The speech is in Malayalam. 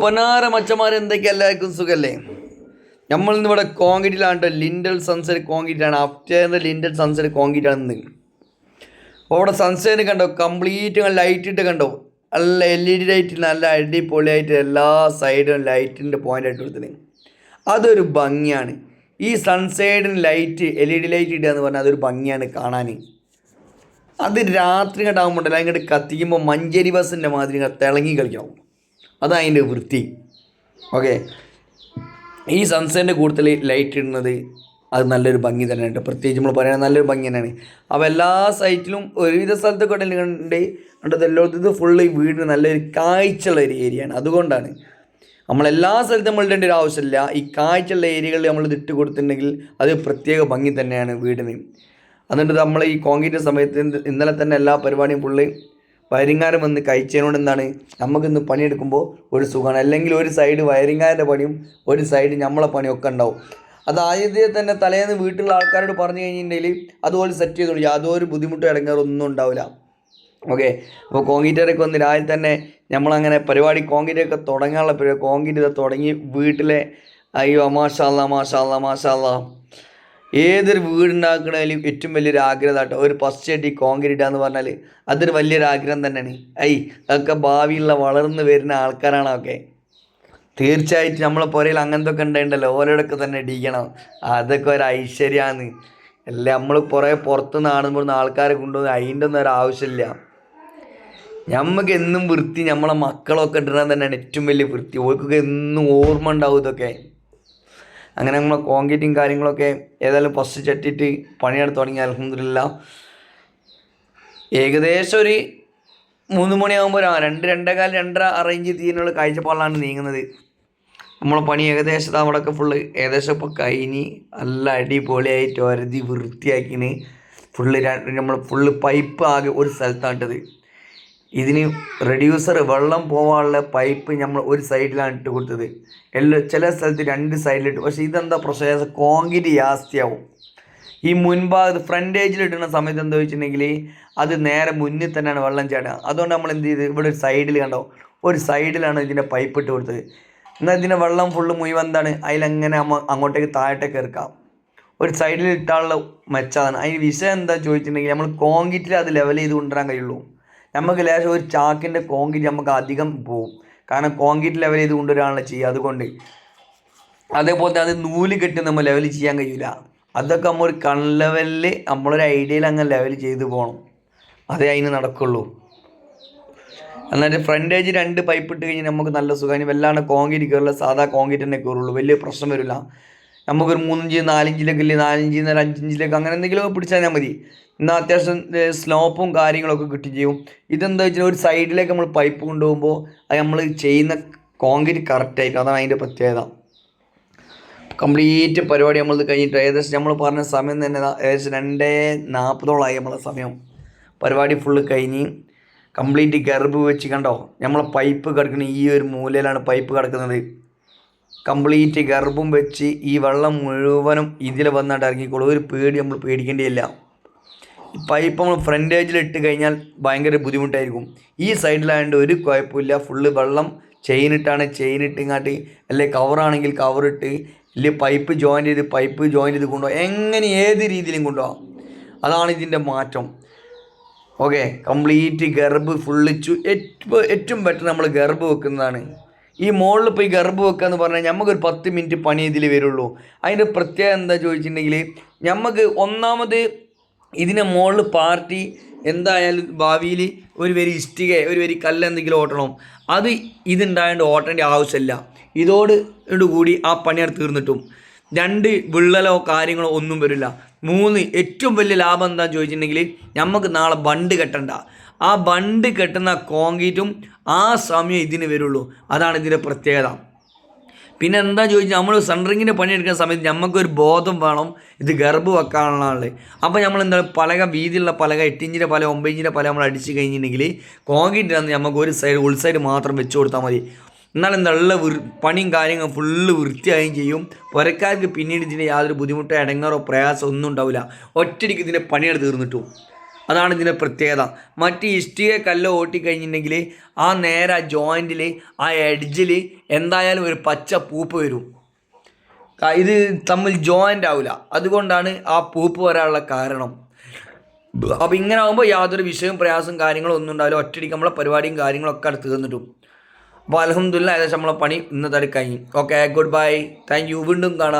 പൊന്നാര മച്ചന്മാർ എന്തൊക്കെ എല്ലാവർക്കും സുഖല്ലേ? നമ്മൾ ഇന്ന് ഇവിടെ ലിൻഡൽ സൺസെറ്റ് കോൺക്രീറ്റ് ആണ് ലിൻഡൽ സൺസെറ്റ് ഇന്ന്. അവിടെ സൺസെറ്റ് കണ്ടോ? കംപ്ലീറ്റ് ലൈറ്റ് ഇട്ട് കണ്ടോ? നല്ല എൽ ഇ ഡി ലൈറ്റ് നല്ല അടിപൊളിയായിട്ട് എല്ലാ സൈഡും ലൈറ്റിന്റെ പോയിന്റ് ആയിട്ട് കൊടുത്തിന്. അതൊരു ഭംഗിയാണ്. ഈ സൺസൈഡിന് light L E D light ഇടുക എന്ന് പറഞ്ഞാൽ അതൊരു ഭംഗിയാണ് കാണാൻ അത് രാത്രി കണ്ടാകുമ്പോണ്ടല്ലോ അങ്ങോട്ട് കത്തിക്കുമ്പോൾ മഞ്ചേരി ബസ്സിന്റെ മാതിരി തിളങ്ങി കളിക്കണം അതാണ് അതിന്റെ വൃത്തി. ഓക്കെ ഈ സൺസെറ്റിന്റെ കൂടുതൽ ലൈറ്റ് ഇടുന്നത് അത് നല്ലൊരു ഭംഗി തന്നെയാണ് പ്രത്യേകിച്ച് നമ്മൾ പറയുന്നത് നല്ലൊരു ഭംഗി തന്നെയാണ്. അപ്പോൾ എല്ലാ സൈറ്റിലും ഒരുവിധ സ്ഥലത്തൊക്കെ കണ്ട് കണ്ടത് എല്ലായിടത്തും ഫുള്ള് ഈ വീടിന് നല്ലൊരു കാഴ്ചയുള്ള ഒരു ഏരിയയാണ് അതുകൊണ്ടാണ് നമ്മളെല്ലാ സ്ഥലത്തും നമ്മൾ ഇടേണ്ട ഒരു ആവശ്യമില്ല. ഈ കാഴ്ചയുള്ള ഏരിയകളിൽ നമ്മൾ ഇട്ട് കൊടുത്തിട്ടുണ്ടെങ്കിൽ അത് പ്രത്യേക ഭംഗി തന്നെയാണ് വീടിന്. എന്നിട്ട് നമ്മൾ ഈ കോൺക്രീറ്റ് സമയത്ത് ഇന്നലെ തന്നെ എല്ലാ പരിപാടിയും ഫുള്ള് വയറിങ്ങാരൻ വന്ന് കഴിച്ചതിനോട് എന്താണ് നമുക്കിന്ന് പണിയെടുക്കുമ്പോൾ ഒരു സുഖമാണ്. അല്ലെങ്കിൽ ഒരു സൈഡ് വയറിങ്ങാരന്റെ പണിയും ഒരു സൈഡ് നമ്മളെ പണിയൊക്കെ ഉണ്ടാവും. അത് ആദ്യത്തെ തന്നെ തലേന്ന് വീട്ടിലുള്ള ആൾക്കാരോട് പറഞ്ഞു കഴിഞ്ഞിട്ടുണ്ടെങ്കിൽ അതുപോലെ സെറ്റ് ചെയ്തോളൂ യാതൊരു ബുദ്ധിമുട്ടോ ഇടങ്ങാറൊന്നും ഉണ്ടാവില്ല. ഓക്കെ അപ്പോൾ കോൺക്രീറ്ററൊക്കെ വന്ന് രാവിലെ തന്നെ നമ്മളങ്ങനെ പരിപാടി കോങ്കീറ്റൊക്കെ തുടങ്ങാനുള്ള പരിപാടി കോൺക്രീറ്റ് തുടങ്ങി വീട്ടിലെ അയ്യോ മാഷാല്ല മാഷാല്ല മാഷാല്ല ഏതൊരു വീടുണ്ടാക്കണേലും ഏറ്റവും വലിയൊരു ആഗ്രഹം കേട്ടോ ഒരു ഫസ്റ്റ് അടി കോൺക്രീറ്റ് എന്ന് പറഞ്ഞാൽ അതൊരു വലിയൊരു ആഗ്രഹം തന്നെയാണ്. ഐ അതൊക്കെ ഭാവിയിലുള്ള വളർന്നു വരുന്ന ആൾക്കാരാണ് ഒക്കെ തീർച്ചയായിട്ടും നമ്മളെ പുരയിൽ അങ്ങനത്തെ ഒക്കെ ഉണ്ടായിണ്ടല്ലോ. ഓരോടൊക്കെ തന്നെ ഇടിക്കണം. അതൊക്കെ ഒരു ഐശ്വര്യമാണ് അല്ല നമ്മൾ കുറേ പുറത്തുനിന്ന് കാണുമ്പോൾ ആൾക്കാരെ കൊണ്ടുവന്ന് അതിന്റെ ഒന്നും ഒരു ആവശ്യമില്ല. നമുക്ക് എന്നും വൃത്തി നമ്മളെ മക്കളൊക്കെ ഇടണം തന്നെയാണ് ഏറ്റവും വലിയ വൃത്തി. ഓർക്കൊക്കെ എന്നും ഓർമ്മ ഉണ്ടാവും ഇതൊക്കെ. അങ്ങനെ നമ്മൾ കോൺക്രീറ്റും കാര്യങ്ങളൊക്കെ ഏതായാലും ഫസ്റ്റ് ചട്ടിട്ട് പണിയെടുത്ത് തുടങ്ങി അലഹമില്ല ഏകദേശം ഒരു മൂന്ന് മണിയാകുമ്പോൾ രണ്ട് രണ്ടേകാൽ രണ്ടര അറേഞ്ച് ചെയ്യുന്നുള്ള കാഴ്ചപ്പാടിലാണ് നീങ്ങുന്നത്. നമ്മളെ പണി ഏകദേശം അവിടെയൊക്കെ ഫുള്ള് ഏകദേശം ഇപ്പോൾ കഴിഞ്ഞ് നല്ല അടിപൊളിയായിട്ട് ഒരതി വൃത്തിയാക്കിന് ഫുള്ള് നമ്മൾ ഫുള്ള് പൈപ്പ് ആകെ ഒരു സ്ഥലത്താണിട്ടത് ഇതിന് റെഡ്യൂസർ വെള്ളം പോകാനുള്ള പൈപ്പ് നമ്മൾ ഒരു സൈഡിലാണ് ഇട്ട് കൊടുത്തത്. എല്ലാ ചില സ്ഥലത്ത് രണ്ട് സൈഡിലിട്ട് പക്ഷേ ഇതെന്താ പ്രശ്നം? കോൺക്രീറ്റ് ജാസ്തിയാവും. ഈ മുൻഭാഗത്ത് ഫ്രണ്ടേജിൽ ഇടുന്ന സമയത്ത് എന്താ വെച്ചിട്ടുണ്ടെങ്കിൽ അത് നേരെ മുന്നിൽ തന്നെയാണ് വെള്ളം ചാടുക. അതുകൊണ്ട് നമ്മൾ എന്ത് ചെയ്ത്? ഇവിടെ ഒരു സൈഡിൽ കണ്ടോ? ഒരു സൈഡിലാണ് ഇതിന്റെ പൈപ്പ് ഇട്ട് കൊടുത്തത്. എന്നാൽ ഇതിന്റെ വെള്ളം ഫുള്ള് മുഴുവൻ എന്താണ്? അതിലെങ്ങനെ അങ്ങോട്ടേക്ക് താഴോട്ടേക്ക് ഇറക്കാം ഒരു സൈഡിൽ ഇട്ടാനുള്ള മെച്ചാണ് അതിന് വിഷയം എന്താ ചോദിച്ചിട്ടുണ്ടെങ്കിൽ നമ്മൾ കോൺക്രീറ്റിൽ അത് ലെവൽ ചെയ്ത് കൊണ്ടുവരാൻ കഴിയുള്ളൂ. നമുക്ക് ലേശം ഒരു ചാക്കിന്റെ കോൺക്രീറ്റ് നമുക്ക് അധികം പോവും. കാരണം കോൺക്രീറ്റ് ലെവൽ ചെയ്ത് കൊണ്ടുവരാനുള്ള ചെയ്യുക അതുകൊണ്ട് അതേപോലെ തന്നെ അത് നൂൽ കെട്ടി നമ്മൾ ലെവൽ ചെയ്യാൻ കഴിയില്ല അതൊക്കെ നമ്മൾ ഒരു കൺ ലെവലിൽ നമ്മളൊരു ഐഡിയയിൽ അങ്ങ് ലെവൽ ചെയ്ത് പോകണം അതേ അതിന് നടക്കുള്ളൂ. എന്നിട്ട് ഏജ് രണ്ട് പൈപ്പ് ഇട്ട് കഴിഞ്ഞാൽ നമുക്ക് നല്ല സുഖം വല്ലാണ്ട് കോൺക്രീറ്റ് കയറില്ല സാധാ കോൺക്രീറ്റ് തന്നെ കയറുള്ളൂ വലിയ പ്രശ്നം വരില്ല. നമുക്കൊരു മൂന്നിഞ്ച് നാലിഞ്ചിലൊക്കെ ഇല്ലേ? നാലിഞ്ചിൽ നിന്ന് ഒരു അഞ്ചിഞ്ചിലേക്ക് അങ്ങനെ എന്തെങ്കിലുമൊക്കെ പിടിച്ചാൽ മതി. എന്നാൽ അത്യാവശ്യം സ്ലോപ്പും കാര്യങ്ങളൊക്കെ കിട്ടുകയും ചെയ്യും. ഇതെന്താ വെച്ചാൽ ഒരു സൈഡിലേക്ക് നമ്മൾ പൈപ്പ് കൊണ്ടുപോകുമ്പോൾ അത് നമ്മൾ ചെയ്യുന്ന കോൺക്രീറ്റ് കറക്റ്റായിരിക്കും അതാണ് അതിന്റെ പ്രത്യേകത. കംപ്ലീറ്റ് പരിപാടി നമ്മൾ കഴിഞ്ഞിട്ട് ഏകദേശം നമ്മൾ പറഞ്ഞ സമയം തന്നെ ഏകദേശം രണ്ടേ നാൽപ്പതോളമായി നമ്മളെ സമയം. പരിപാടി ഫുള്ള് കഴിഞ്ഞ് കംപ്ലീറ്റ് ഗർഭ് വെച്ച് കണ്ടോ? നമ്മളെ പൈപ്പ് കിടക്കുന്ന ഈ ഒരു മൂലയിലാണ് പൈപ്പ് കിടക്കുന്നത്. കംപ്ലീറ്റ് ഗർഭം വെച്ച് ഈ വെള്ളം മുഴുവനും ഇതിൽ വന്നിട്ട് ഇറങ്ങിക്കോളും. ഒരു പേടി നമ്മൾ പേടിക്കേണ്ടിയില്ല. പൈപ്പ് നമ്മൾ ഫ്രണ്ട് ഏജിൽ ഇട്ട് കഴിഞ്ഞാൽ ഭയങ്കര ബുദ്ധിമുട്ടായിരിക്കും. ഈ സൈഡിലായതുകൊണ്ട് ഒരു കുഴപ്പമില്ല. ഫുള്ള് വെള്ളം ചെയിൻ ഇട്ടാണ്. ചെയിനിട്ടാണ് ചെയിനിട്ട് ഇങ്ങാട്ട് അല്ലെങ്കിൽ കവറാണെങ്കിൽ കവറിട്ട് ഇല്ലേ പൈപ്പ് ജോയിൻ ചെയ്ത് പൈപ്പ് ജോയിൻ ചെയ്ത് കൊണ്ടുപോകാം എങ്ങനെ ഏത് രീതിയിലും കൊണ്ടുപോകാം അതാണ് ഇതിന്റെ മാറ്റം. ഓക്കെ കംപ്ലീറ്റ് ഗർഭ് ഫുള്ളിച്ചു ഏറ്റവും ഏറ്റവും ബെറ്റർ നമ്മൾ ഗർഭ് വെക്കുന്നതാണ്. ഈ മുകളിൽ പോയി ഗർഭ് വെക്കുക എന്ന് പറഞ്ഞാൽ നമുക്കൊരു പത്ത് മിനിറ്റ് പണി ഇതിൽ വരുള്ളൂ. അതിന്റെ പ്രത്യേകത എന്താ ചോദിച്ചിട്ടുണ്ടെങ്കിൽ നമുക്ക് ഒന്നാമത് ഇതിനെ മുകളിൽ പാർട്ടി എന്തായാലും ഭാവിയിൽ ഒരു വരി ഇഷ്ടിക ഒരു വരി കല്ല് എന്തെങ്കിലും ഓട്ടണം. അത് ഇതുണ്ടായതുകൊണ്ട് ഓട്ടേണ്ട ആവശ്യമില്ല. ഇതോട് കൂടി ആ പണിയാണ് തീർന്നിട്ടും. രണ്ട് വിള്ളലോ കാര്യങ്ങളോ ഒന്നും വരില്ല. മൂന്ന് ഏറ്റവും വലിയ ലാഭം എന്താണെന്ന് ചോദിച്ചിട്ടുണ്ടെങ്കിൽ നമുക്ക് നാളെ ബണ്ട് കെട്ടണ്ട. ആ ബണ്ട് കെട്ടുന്ന കോൺക്രീറ്റും ആ സമയം ഇതിന് വരുള്ളൂ. അതാണ് ഇതിന്റെ പ്രത്യേകത. പിന്നെ എന്താ ചോദിച്ചാൽ നമ്മൾ സെൻട്രിങ്ങിന്റെ പണിയെടുക്കുന്ന സമയത്ത് നമുക്കൊരു ബോധം വേണം ഇത് ഗർഭ വെക്കാനുള്ളത് അപ്പോൾ നമ്മൾ എന്താ പലക വീതിയുള്ള പലക എട്ടിഞ്ചിന്റെ പല ഒമ്പത് ഇഞ്ചിന്റെ പല നമ്മൾ അടിച്ച് കഴിഞ്ഞിട്ടുണ്ടെങ്കിൽ കോൺക്രീറ്റ് തന്നെ നമുക്ക് ഒരു സൈഡ് ഉൾ സൈഡ് മാത്രം വെച്ച് കൊടുത്താൽ മതി. എന്നാൽ എന്താ ഉള്ള പണിയും കാര്യങ്ങളും ഫുള്ള് വൃത്തിയായും ചെയ്യും. പുരക്കാർക്ക് പിന്നീട് ഇതിന് യാതൊരു ബുദ്ധിമുട്ടോ ഇടങ്ങാറോ പ്രയാസമോ ഒന്നും ഉണ്ടാവില്ല. ഒറ്റയ്ക്ക് ഇതിന്റെ പണിയെടുത്ത് തീർന്നിട്ടു. അതാണ് ഇതിന്റെ പ്രത്യേകത. മറ്റ് ഇഷ്ടിക കല്ല് ഓട്ടിക്കഴിഞ്ഞിട്ടുണ്ടെങ്കിൽ ആ നേരെ ആ ജോയിന്റിൽ ആ എഡ്ജിൽ എന്തായാലും ഒരു പച്ച പൂപ്പ് വരും. ഇത് തമ്മിൽ ജോയിന്റ് ആവില്ല അതുകൊണ്ടാണ് ആ പൂപ്പ് വരാനുള്ള കാരണം. അപ്പോൾ ഇങ്ങനെ ആകുമ്പോൾ യാതൊരു വിഷയവും പ്രയാസവും കാര്യങ്ങളും ഒന്നും ഉണ്ടാവില്ല. ഒറ്റയടിക്ക് നമ്മളെ പരിപാടിയും കാര്യങ്ങളൊക്കെ അടുത്ത് തീർന്നിട്ടും. അപ്പോൾ അലഹമ്മദില്ല ഏകദേശം നമ്മളെ പണി ഇന്നത്തെ കഴിഞ്ഞു. Okay good bye thank you വീണ്ടും കാണാം.